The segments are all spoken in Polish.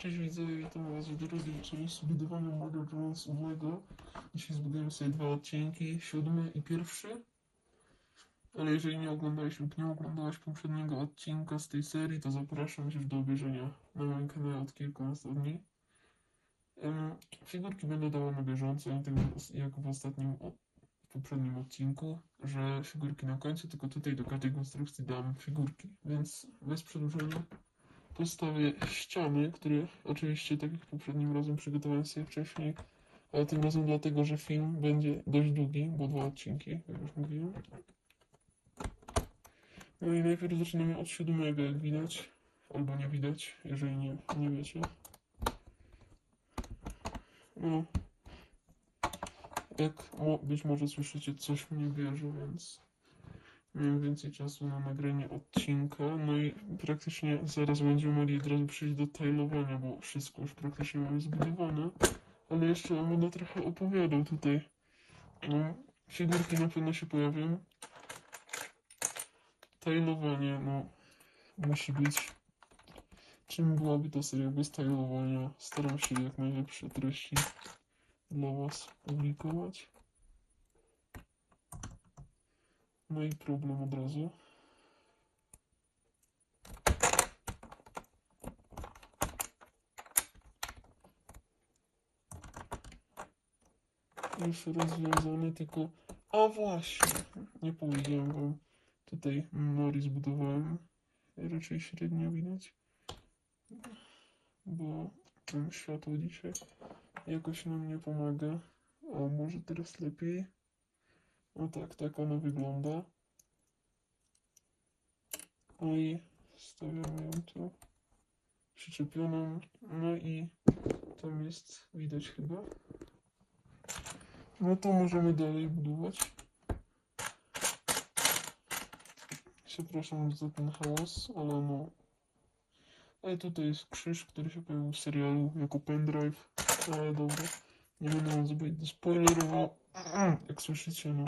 Cześć widzowie, witam was w drugiej części budowania Mother Drones u Lego. Dzisiaj zbudujemy sobie dwa odcinki, siódmy i pierwszy. Ale jeżeli nie oglądałeś lub nie oglądałeś poprzedniego odcinka z tej serii, to zapraszam cię do obejrzenia na moim kanale od kilkunastu dni. Em, Figurki będę dawał na bieżąco, nie tak jak w ostatnim, w poprzednim odcinku, że figurki na końcu, tylko tutaj do każdej konstrukcji dam figurki, więc bez przedłużenia postawię ściany, które oczywiście tak jak poprzednim razem przygotowałem sobie wcześniej, ale tym razem dlatego, że film będzie dość długi, bo dwa odcinki, jak już mówiłem. No i najpierw zaczynamy od siódmego, jak widać, albo nie widać, jeżeli nie, nie wiecie. No, jak mo- być może słyszycie, coś mnie bierze, więc miałem więcej czasu na nagranie odcinka. No i praktycznie zaraz będziemy mogli od razu przejść do tailowania, bo wszystko już praktycznie mamy zbudowane. Ale jeszcze będę trochę opowiadał tutaj. No, figurki na pewno się pojawią. Tailowanie, no, musi być. Czym byłaby to seria bez tailowania? Staram się jak najlepsze treści dla was publikować. No i problem od razu. Już rozwiązany, tylko... A właśnie! Nie powiedziałem wam. Tutaj Nori zbudowałem. Raczej średnio widać. Bo światło dzisiaj jakoś nam nie pomaga. O, może teraz lepiej. No tak, tak ona wygląda. No i stawiamy ją tu przyczepioną. No i tam jest, widać chyba. No to możemy dalej budować. Przepraszam za ten hałas, ale no. Ale tutaj jest krzyż, który się pojawił w serialu jako pendrive. Ale dobra. Nie będę wam zbyt spoilerował. Jak słyszycie, no.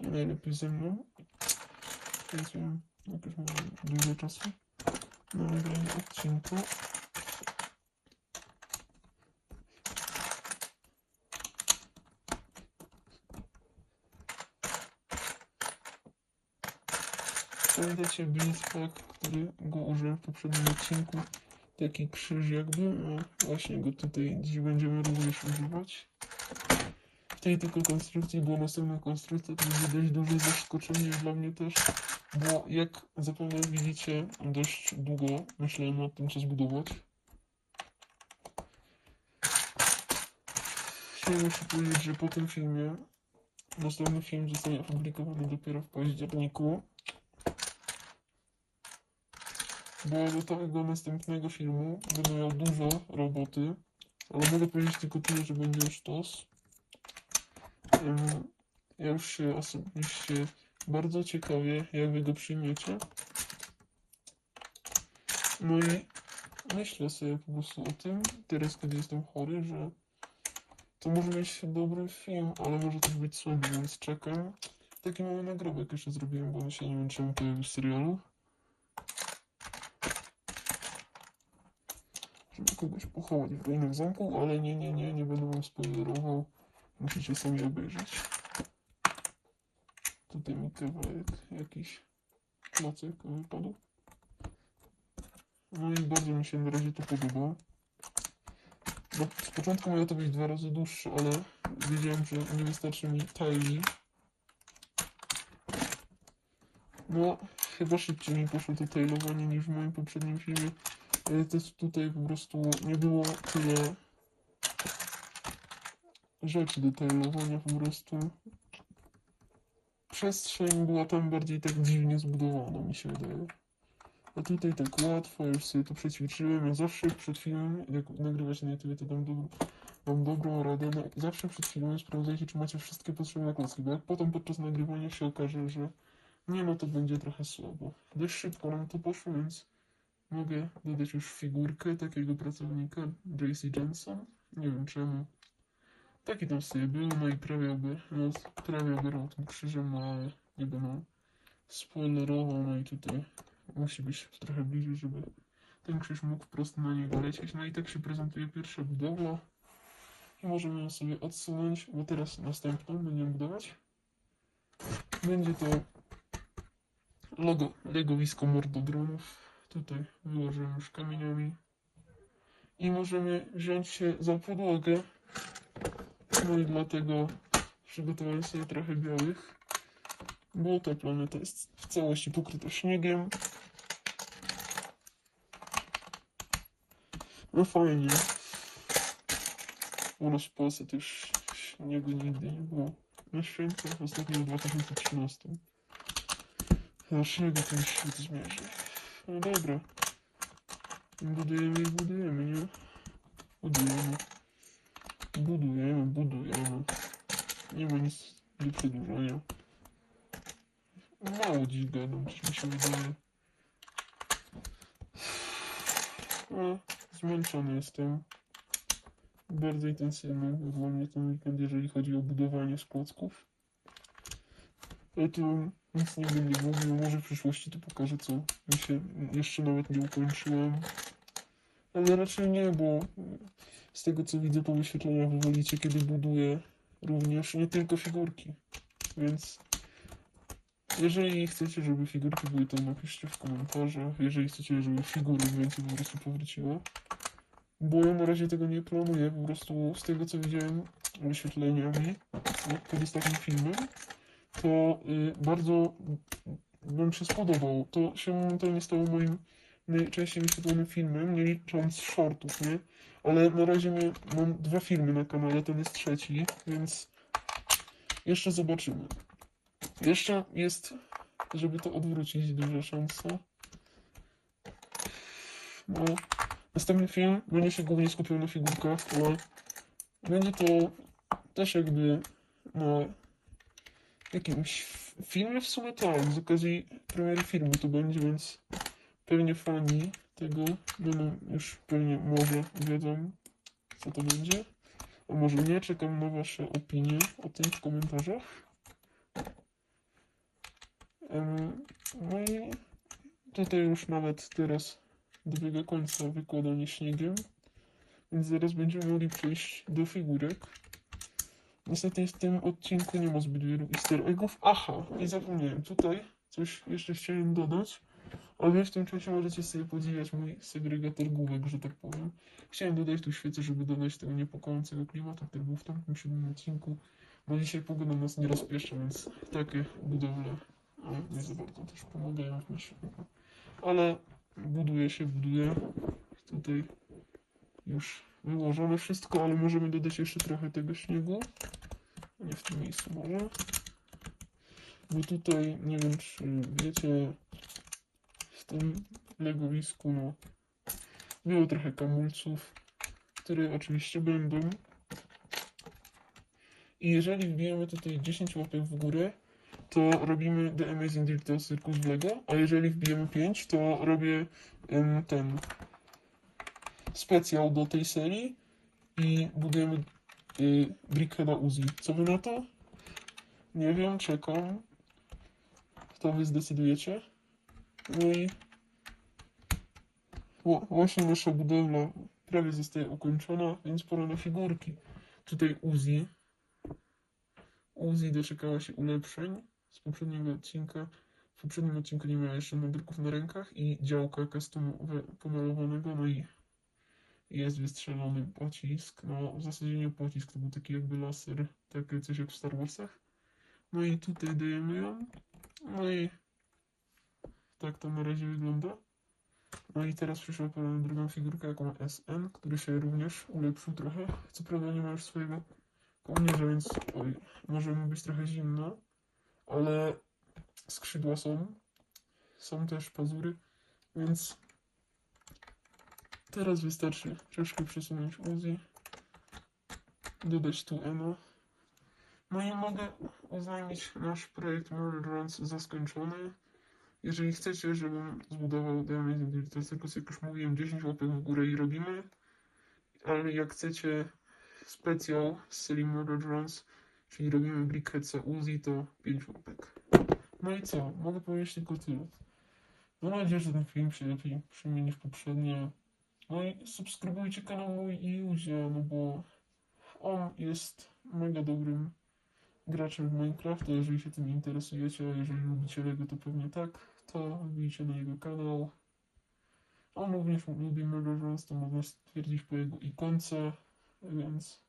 Nie najlepiej ze mną. Więc miałem jakoś mam dużo czasu na nagranie odcinka. Pamiętacie Blitzpack, który go użyłem w poprzednim odcinku? Taki krzyż jakby, no właśnie go tutaj dziś będziemy również używać. Tej tylko konstrukcji była następna konstrukcja, to będzie dość duże zaskoczenie dla mnie też, bo jak zapewne widzicie, dość długo myślałem nad tym, co zbudować. Chciałem jeszcze powiedzieć, że po tym filmie następny film zostanie opublikowany dopiero w październiku. Bo do tego następnego filmu będę miał dużo roboty, ale mogę powiedzieć tylko tyle, że będzie już tos. Em, Ja już się osobiście bardzo ciekawię, jak wy go przyjmiecie. No i myślę sobie po prostu o tym, teraz kiedy jestem chory, że to może być dobry film, ale może też być słaby, więc czekam. Taki mały nagrobek jeszcze zrobiłem, bo się nie wiem czemu pojawił w serialu. żeby kogoś pochować w ruinach zamku, ale nie, nie, nie, nie będę wam spoilerował. Musicie sami obejrzeć. Tutaj mi kawałek jakiś klocek wypadł. No i bardzo mi się na razie to podoba. Bo z początku miało to być dwa razy dłuższe, ale wiedziałem, że nie wystarczy mi taili. No, chyba szybciej mi poszło to tailowanie niż w moim poprzednim filmie. Ale też tutaj po prostu nie było tyle rzeczy do tailowania, po prostu przestrzeń była tam bardziej tak dziwnie zbudowana, mi się wydaje. A tutaj tak łatwo, już sobie to przećwiczyłem. Ja zawsze przed filmem, jak nagrywać na YouTube, to dam, dobrą, mam dobrą radę. No, zawsze przed filmem sprawdzajcie, czy macie wszystkie potrzebne klocki, bo jak potem podczas nagrywania się okaże, że nie, no to będzie trochę słabo. Dość szybko nam to poszło, więc Mogę dodać już figurkę takiego pracownika, JC Johnson. Nie wiem czemu. Taki tam sobie był, no i prawie oby, no, prawie oberwał tym krzyżem, ale będę spoilerował, no i tutaj musi być trochę bliżej, żeby ten krzyż mógł prosto na niego lecieć. No i tak się prezentuje pierwsza budowla. I możemy ją sobie odsunąć, bo teraz następną będziemy budować. Będzie to logo legowisko mordodronów. Tutaj wyłożyłem już kamieniami. I możemy wziąć się za podłogę. No i dlatego przygotowałem sobie trochę białych, bo ta planeta jest w całości pokryta śniegiem. No fajnie. U nas w Polsce też śniegu nigdy nie było. Na święta ostatnio w 2013. A śniegu ten świat zmierzy. No dobra. Budujemy i budujemy, nie? Budujemy. Budujemy, budujemy. Nie ma nic do przedłużania. Mało dziś gadam, coś mi się wydaje. No, zmęczony jestem. Bardzo intensywny dla mnie ten weekend, jeżeli chodzi o budowanie z. Ale tu nic nie będę mówił, może w przyszłości to pokażę, co mi się jeszcze nawet nie ukończyłem. Ale raczej nie, bo z tego co widzę po wyświetleniach wy wolicie, kiedy buduję również nie tylko figurki. Więc jeżeli chcecie, żeby figurki były, to napiszcie w komentarzach. Jeżeli chcecie, żeby figury więcej po prostu powróciło. Bo ja na razie tego nie planuję, po prostu z tego co widziałem wyświetleniami pod ostatnim filmem, to y, bardzo bym się spodobał. To się momentalnie stało moim najczęściej wyświetlonym filmem, nie licząc shortów, nie? Ale na razie mam dwa filmy na kanale, ten jest trzeci, więc jeszcze zobaczymy. Jeszcze jest, żeby to odwrócić, duża szansa. No, następny film będzie się głównie skupiał na figurkach, ale będzie to też jakby na jakimś filmie w sumie tak, z okazji premiery filmu to będzie, więc pewnie fani tego będą już pewnie może wiedzą, co to będzie. A może nie, czekam na wasze opinie o tym w komentarzach. No i tutaj już nawet teraz dobiega końca wykładanie śniegiem, więc zaraz będziemy mogli przejść do figurek. Niestety w tym odcinku nie ma zbyt wielu easter eggów. Aha, i zapomniałem, tutaj coś jeszcze chciałem dodać, ale wy w tym czasie możecie sobie podziwiać mój segregator główek, że tak powiem. Chciałem dodać tu świecę, żeby dodać tego niepokojącego klimatu, który był w tamtym siódmym odcinku, bo dzisiaj pogoda nas nie rozpieszcza, więc takie budowle no, nie za bardzo też pomagają w myśleniu. Ale buduje się, buduje. Tutaj już wyłożone wszystko, ale możemy dodać jeszcze trochę tego śniegu. Nie w tym miejscu może. Bo tutaj, nie wiem czy wiecie, w tym legowisku, no, było trochę kamulców, które oczywiście będą. I jeżeli wbijemy tutaj 10 łapek w górę, to robimy The Amazing Digital Circus w Lego, a jeżeli wbijemy 5, to robię em, ten specjal do tej serii i budujemy y, Brickheada Uzi. Co wy na to? Nie wiem, czekam. To wy zdecydujecie. No i właśnie nasza budowla prawie zostaje ukończona, więc pora na figurki. Tutaj Uzi. Uzi doczekała się ulepszeń z poprzedniego odcinka. W poprzednim odcinku nie miała jeszcze nadruków na rękach i działka customowe pomalowanego, no i jest wystrzelony pocisk. No, w zasadzie nie pocisk, to był taki jakby laser, takie coś jak w Star Warsach. No i tutaj dajemy ją. No i tak to na razie wygląda. No i teraz przyszła drugą figurkę, jaką SN, który się również ulepszył trochę. Co prawda nie ma już swojego kołnierza, więc oj, może mu być trochę zimno, ale skrzydła są. Są też pazury, więc teraz wystarczy troszkę przesunąć Uzi, dodać tu Eno. No i mogę oznajmić nasz projekt Murder Runs za skończony. Jeżeli chcecie, żebym zbudował Digital Circus, jak już mówiłem, 10 łapek w górę i robimy. Ale jak chcecie specjal z serii Murder Drones, czyli robimy Brickheadsa Uzi, to 5 łapek. No i co? Mogę powiedzieć tylko tyle. Mam nadzieję, że ten film się lepiej przyjmie niż poprzednie. No i subskrybujcie kanał mój i Juzia, no bo on jest mega dobrym graczem w Minecrafta, jeżeli się tym interesujecie, a jeżeli lubicie Lego, to pewnie tak, to wbijcie na jego kanał. On również lubi Mega Jones, to można stwierdzić po jego ikonce, więc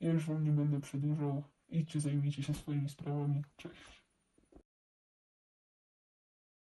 ja już wam nie będę przedłużał. Idźcie, zajmijcie się swoimi sprawami. Cześć.